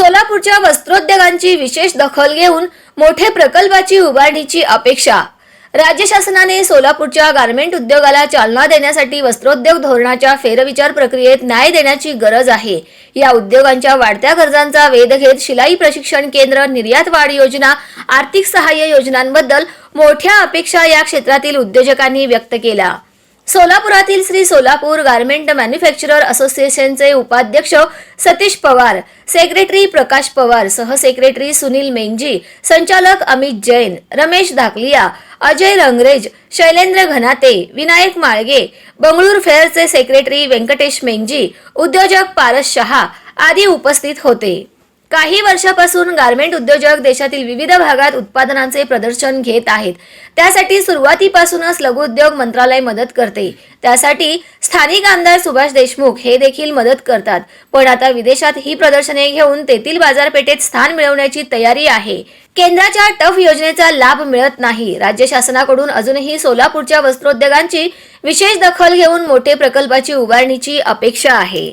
सोलापूरच्या वस्त्रोद्योगांची विशेष दखल घेऊन मोठे प्रकल्पाची उभारणीची अपेक्षा. राज्य शासनाने सोलापूरच्या गारमेंट उद्योगाला चालना देण्यासाठी वस्त्रोद्योग धोरणाच्या फेरविचार प्रक्रियेत न्याय देण्याची गरज आहे. या उद्योगांच्या वाढत्या गरजांचा वेध घेत शिलाई प्रशिक्षण केंद्र निर्यात वाढ योजना आर्थिक सहाय्य योजनांबद्दल मोठ्या अपेक्षा या क्षेत्रातील उद्योजकांनी व्यक्त केल्या. सोलापुरातील श्री सोलापूर गारमेंट मॅन्युफॅक्चरर असोसिएशनचे उपाध्यक्ष सतीश पवार सेक्रेटरी प्रकाश पवार सहसेक्रेटरी सुनील मेंजी संचालक अमित जैन रमेश धाकलिया अजय रंगरेज शैलेंद्र घनाते विनायक माळगे बंगळूर फेअरचे सेक्रेटरी व्यंकटेश मेंजी उद्योजक पारस शहा आदी उपस्थित होते. काही वर्षापासून गारमेंट उद्योजक देशातील विविध भागात उत्पादनांचे प्रदर्शन घेत आहेत. त्यासाठी सुरुवातीपासूनच लघुउद्योग मंत्रालय मदत करते. त्यासाठी स्थानिक आमदार सुभाष देशमुख हे देखील मदत करतात. पण आता विदेशात ही प्रदर्शने घेऊन तेथील बाजारपेठेत स्थान मिळवण्याची तयारी आहे. केंद्राच्या टफ योजनेचा लाभ मिळत नाही. राज्य शासनाकडून अजूनही सोलापूरच्या वस्त्रोद्योगांची विशेष दखल घेऊन मोठे प्रकल्पाची उभारणीची अपेक्षा आहे.